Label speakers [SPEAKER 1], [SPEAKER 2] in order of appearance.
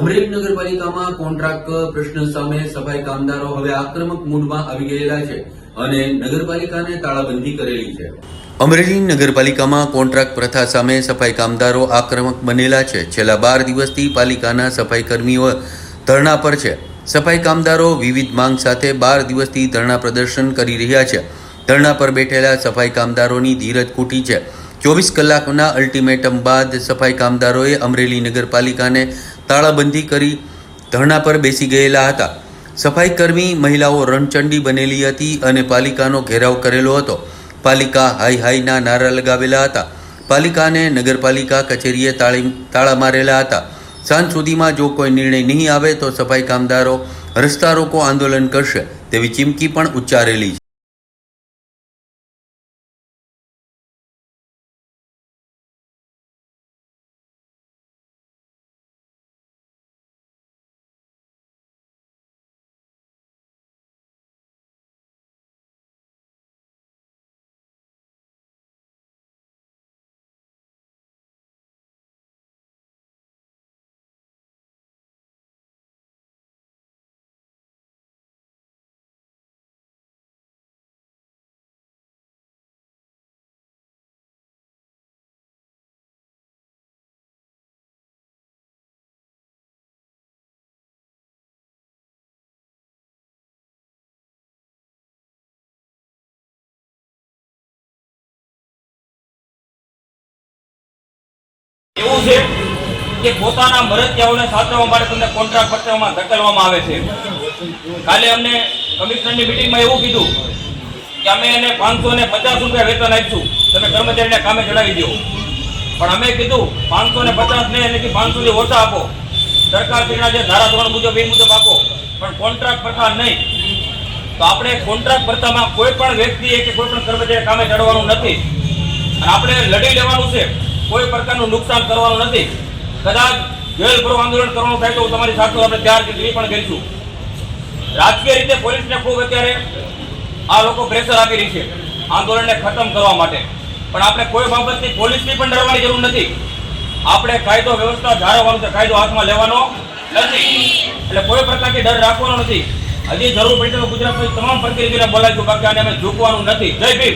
[SPEAKER 1] અમરેલી નગરપાલિકામાં કોન્ટ્રાક્ટ પ્રશ્ન સામે સફાઈ કામદારો હવે આક્રમક મૂડમાં આવી ગયેલા છે અને નગરપાલિકાને તાળાબંધી કરેલી છે. અમરેલી નગરપાલિકામાં કોન્ટ્રાક્ટ પ્રથા સામે સફાઈ કામદારો આક્રમક બનેલા છે. છેલ્લા બાર દિવસથી પાલિકાના સફાઈ કર્મીઓ ધરણા પર છે. સફાઈ કામદારો વિવિધ માંગ સાથે બાર દિવસથી ધરણા પ્રદર્શન કરી રહ્યા છે. ધરણા પર બેઠેલા સફાઈ કામદારોની ધીરજ ખૂટી છે. ચોવીસ કલાકના અલ્ટિમેટમ બાદ સફાઈ કામદારોએ અમરેલી નગરપાલિકાને તાળાબંધી કરી ધરણા પર બેસી ગયેલા હતા. સફાઈ કર્મી મહિલાઓ રણચંડી બનેલી હતી અને પાલિકાનો ઘેરાવ કરેલો હતો. પાલિકા હાઈ હાઈના નારા લગાવેલા હતા. પાલિકાને નગરપાલિકા કચેરીએ તાળી તાળા મારેલા હતા. સાંજ સુધીમાં જો કોઈ નિર્ણય નહીં આવે તો સફાઈ કામદારો રસ્તા રોકો આંદોલન કરશે તેવી ચીમકી પણ ઉચ્ચારેલી છે.
[SPEAKER 2] એવું છે કે પોતાના મરજિયાઓને સાચવવા માટે તમને કોન્ટ્રાક્ટ પત્રમાં ધકેલવામાં આવે છે. કાલે અમને કમિશનરની મિટિંગમાં એવું કીધું કે અમે એને પાંચસો ને પચાસ રૂપિયા વેતન આપીશું. તમે કર્મચારીને કામે ચડાવી દો. પણ અમે કીધું પાંચસો ને પચાસ ને એનાથી પાંચસો થી ઓછા આપો. સરકારશ્રીના જે ધારાધોરણ મુજબ, એ મુજબ આપો. પણ કોન્ટ્રાક્ટ પ્રથા નહીં. તો આપણે કોન્ટ્રાક્ટ પડતામાં કોઈ પણ વ્યક્તિએ કે કોઈ પણ કર્મચારી કામે ચડવાનું નથી. અને આપણે લડી લેવાનું છે. કોઈ પ્રકારનું નુકસાન કરવાનું નથી. કદાચ જેલ ભરો આંદોલન કરવાનું થાય તો હું તમારી સાથે આપણે ત્યાર એ પણ કરીશું. રાજકીય રીતે પોલીસને ખૂબ અત્યારે આ લોકો પ્રેશર આપી રહી છે આંદોલનને ખતમ કરવા માટે. પણ આપણે કોઈ બાબતની પોલીસની પણ ડરવાની જરૂર નથી. આપણે કાયદો વ્યવસ્થા જાળવવાનો છે, કાયદો હાથમાં લેવાનો નથી. એટલે કોઈ પ્રકારથી ડર રાખવાનો નથી. હજી જરૂર પડી તો ગુજરાતની તમામ પ્રતિનિધિને બોલાવીશું, બાકી આને અમે ઝૂકવાનું નથી. જય ભીમ.